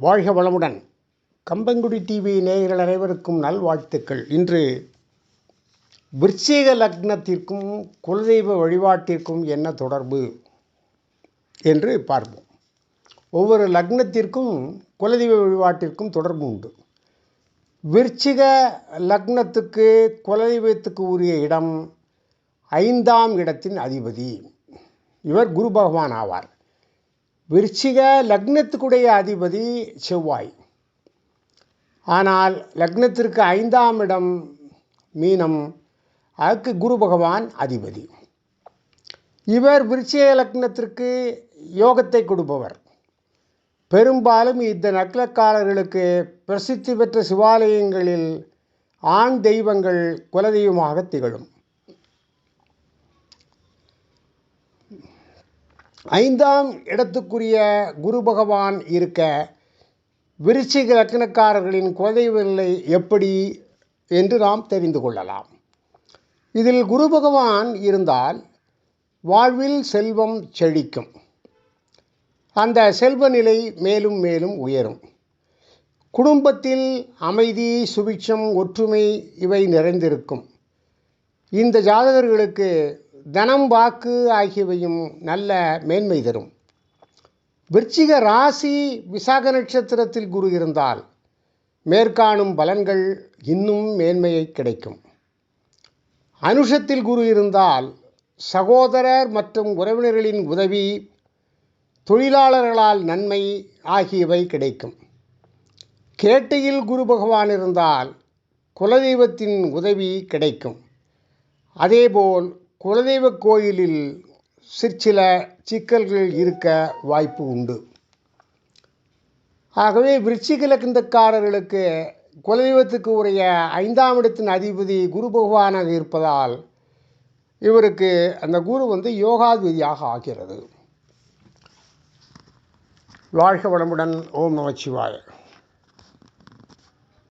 வாழ்க வளமுடன். கம்பங்குடி டிவி நேயர்கள் அனைவருக்கும் நல்வாழ்த்துக்கள். இன்று விருச்சிக லக்னத்திற்கும் குலதெய்வ வழிபாட்டிற்கும் என்ன தொடர்பு என்று பார்ப்போம். ஒவ்வொரு லக்னத்திற்கும் குலதெய்வ வழிபாட்டிற்கும் தொடர்பு உண்டு. விருச்சிக லக்னத்துக்கு குலதெய்வத்துக்கு உரிய இடம் ஐந்தாம் இடத்தின் அதிபதி. இவர் குரு பகவான் ஆவார். விருச்சிக லக்னத்துக்குடைய அதிபதி செவ்வாய். ஆனால் லக்னத்திற்கு ஐந்தாம் இடம் மீனம் அதுக்கு குரு பகவான் அதிபதி. இவர் விருச்சிக லக்னத்திற்கு யோகத்தை கொடுப்பவர். பெரும்பாலும் இந்த நக்லக்காரர்களுக்கு பிரசித்தி பெற்ற சிவாலயங்களில் ஆண் தெய்வங்கள் குலதெய்வமாக திகழும். ஐந்தாம் இடத்துக்குரிய குரு பகவான் இருக்க விருச்சிக லக்னக்காரர்களின் குலதெய்வ நிலை எப்படி என்று நாம் தெரிந்து கொள்ளலாம். இதில் குரு பகவான் இருந்தால் வாழ்வில் செல்வம் செழிக்கும். அந்த செல்வ நிலை மேலும் மேலும் உயரும். குடும்பத்தில் அமைதி சுபிட்சம் ஒற்றுமை இவை நிறைந்திருக்கும். இந்த ஜாதகர்களுக்கு தனம் வாக்கு ஆகியவையும் நல்ல மேன்மை தரும். விருச்சிக ராசி விசாக நட்சத்திரத்தில் குரு இருந்தால் மேற்காணும் பலன்கள் இன்னும் மேன்மையை கிடைக்கும். அனுஷத்தில் குரு இருந்தால் சகோதரர் மற்றும் உறவினர்களின் உதவி தொழிலாளர்களால் நன்மை ஆகியவை கிடைக்கும். கேட்டையில் குரு பகவான் இருந்தால் குலதெய்வத்தின் உதவி கிடைக்கும். அதேபோல் குலதெய்வ கோயிலில் சிற்சில சிக்கல்கள் இருக்க வாய்ப்பு உண்டு. ஆகவே விருச்சிக குலதெய்வத்துக்கு உரிய ஐந்தாம் இடத்தின் அதிபதி குரு பகவானாக இருப்பதால் இவருக்கு அந்த குரு வந்து யோகாதிபதியாக ஆகிறது. வாழ்க வளமுடன். ஓம் நமச்சிவாய